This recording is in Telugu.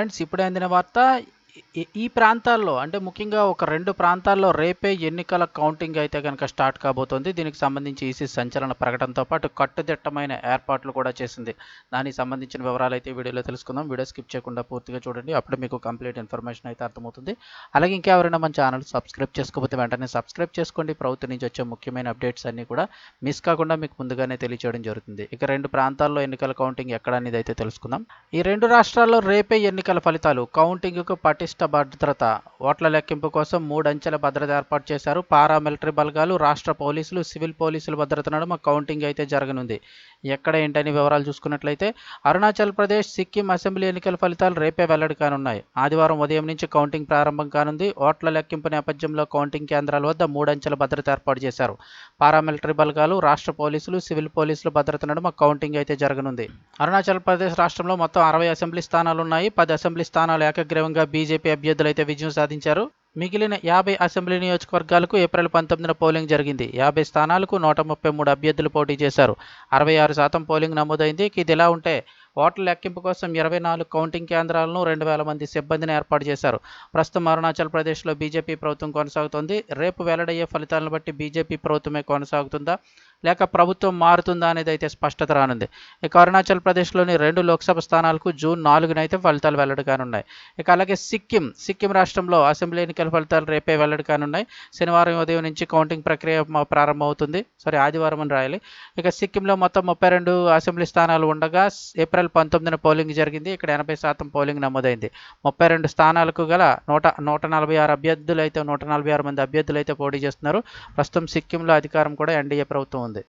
ఫ్రెండ్స్ ఇప్పుడే అందిన వార్త ఈ- ఈ ప్రాంతాల్లో అంటే ముఖ్యంగా ఒక రెండు ప్రాంతాల్లో రేపే ఎన్నికల కౌంటింగ్ అయితే కనుక స్టార్ట్ కాబోతోంది. దీనికి సంబంధించి ఈసీ సంచలన ప్రకటనతో పాటు కట్టుదిట్టమైన ఏర్పాట్లు కూడా చేసింది. దానికి సంబంధించిన వివరాలు అయితే వీడియోలో తెలుసుకుందాం. వీడియో స్కిప్ చేయకుండా పూర్తిగా చూడండి. అప్పుడు మీకు కంప్లీట్ ఇన్ఫర్మేషన్ అయితే అర్థమవుతుంది. అలాగే ఇంకెవరైనా మన ఛానల్ సబ్స్క్రైబ్ చేసుకోకపోతే వెంటనే సబ్స్క్రైబ్ చేసుకోండి. ప్రభుత్వం నుంచి వచ్చే ముఖ్యమైన అప్డేట్స్ అన్నీ కూడా మిస్ కాకుండా మీకు ముందుగానే తెలియచేయడం జరుగుతుంది. ఇక రెండు ప్రాంతాల్లో ఎన్నికల కౌంటింగ్ ఎక్కడ అనేది అయితే తెలుసుకుందాం. ఈ రెండు రాష్ట్రాల్లో రేపే ఎన్నికల ఫలితాలు కౌంటింగ్కు పటిష్ట భద్రత. ఓట్ల లెక్కింపు కోసం మూడు అంచెల భద్రత ఏర్పాటు చేశారు. పారామిలిటరీ బలగాలు రాష్ట్ర పోలీసులు సివిల్ పోలీసుల భద్రత నడుమ కౌంటింగ్ అయితే జరగనుంది. ఎక్కడ ఏంటని వివరాలు చూసుకున్నట్లయితే అరుణాచల్ ప్రదేశ్ సిక్కిం అసెంబ్లీ ఎన్నికల ఫలితాలు రేపే వెల్లడి కానున్నాయి ఆదివారం ఉదయం నుంచి కౌంటింగ్ ప్రారంభం కానుంది. ఓట్ల లెక్కింపు నేపథ్యంలో కౌంటింగ్ కేంద్రాల వద్ద మూడంచెల భద్రత ఏర్పాటు చేశారు. పారామిలిటరీ బలగాలు రాష్ట్ర పోలీసులు సివిల్ పోలీసులు భద్రత నడుమ కౌంటింగ్ అయితే జరగనుంది. అరుణాచల్ ప్రదేశ్ రాష్ట్రంలో మొత్తం అరవై అసెంబ్లీ స్థానాలు ఉన్నాయి పది అసెంబ్లీ స్థానాలు ఏకగ్రీవంగా బీజేపీ అభ్యర్థులు అయితే విజయం సాధించారు. మిగిలిన యాభై అసెంబ్లీ నియోజకవర్గాలకు ఏప్రిల్ పంతొమ్మిదిన పోలింగ్ జరిగింది. యాభై స్థానాలకు నూట ముప్పై మూడు అభ్యర్థులు పోటీ చేశారు. అరవై ఆరు శాతం పోలింగ్ నమోదైంది. ఇది ఇలా ఉంటే ఓట్ల లెక్కింపు కోసం ఇరవై నాలుగు కౌంటింగ్ కేంద్రాలను రెండు వేల మంది సిబ్బందిని ఏర్పాటు చేశారు. ప్రస్తుతం అరుణాచల్ ప్రదేశ్లో బీజేపీ ప్రభుత్వం కొనసాగుతోంది. రేపు వెల్లడయ్యే ఫలితాలను బట్టి బీజేపీ ప్రభుత్వమే కొనసాగుతుందా లేక ప్రభుత్వం మారుతుందా అనేది అయితే స్పష్టత రానుంది. ఇక అరుణాచల్ ప్రదేశ్లోని రెండు లోక్సభ స్థానాలకు జూన్ నాలుగున అయితే ఫలితాలు వెల్లడి కానున్నాయి. ఇక అలాగే సిక్కిం సిక్కిం రాష్ట్రంలో అసెంబ్లీ ఎన్నికల ఫలితాలు రేపే వెల్లడి కానున్నాయి. శనివారం ఉదయం నుంచి కౌంటింగ్ ప్రక్రియ ప్రారంభమవుతుంది. సారీ ఆదివారం అని రాయాలి. ఇక సిక్కింలో మొత్తం ముప్పై రెండు అసెంబ్లీ స్థానాలు ఉండగా ఏప్రిల్ పంతొమ్మిదిన పోలింగ్ జరిగింది. ఇక్కడ ఎనభై శాతం పోలింగ్ నమోదైంది. ముప్పై రెండు స్థానాలకు గల నూట నూట నలభై ఆరు అభ్యర్థులు అయితే నూట నలభై ఆరు మంది అభ్యర్థులు అయితే పోటీ చేస్తున్నారు. ప్రస్తుతం సిక్కింలో అధికారం కూడా ఎన్డీఏ ప్రభుత్వం ఉంది.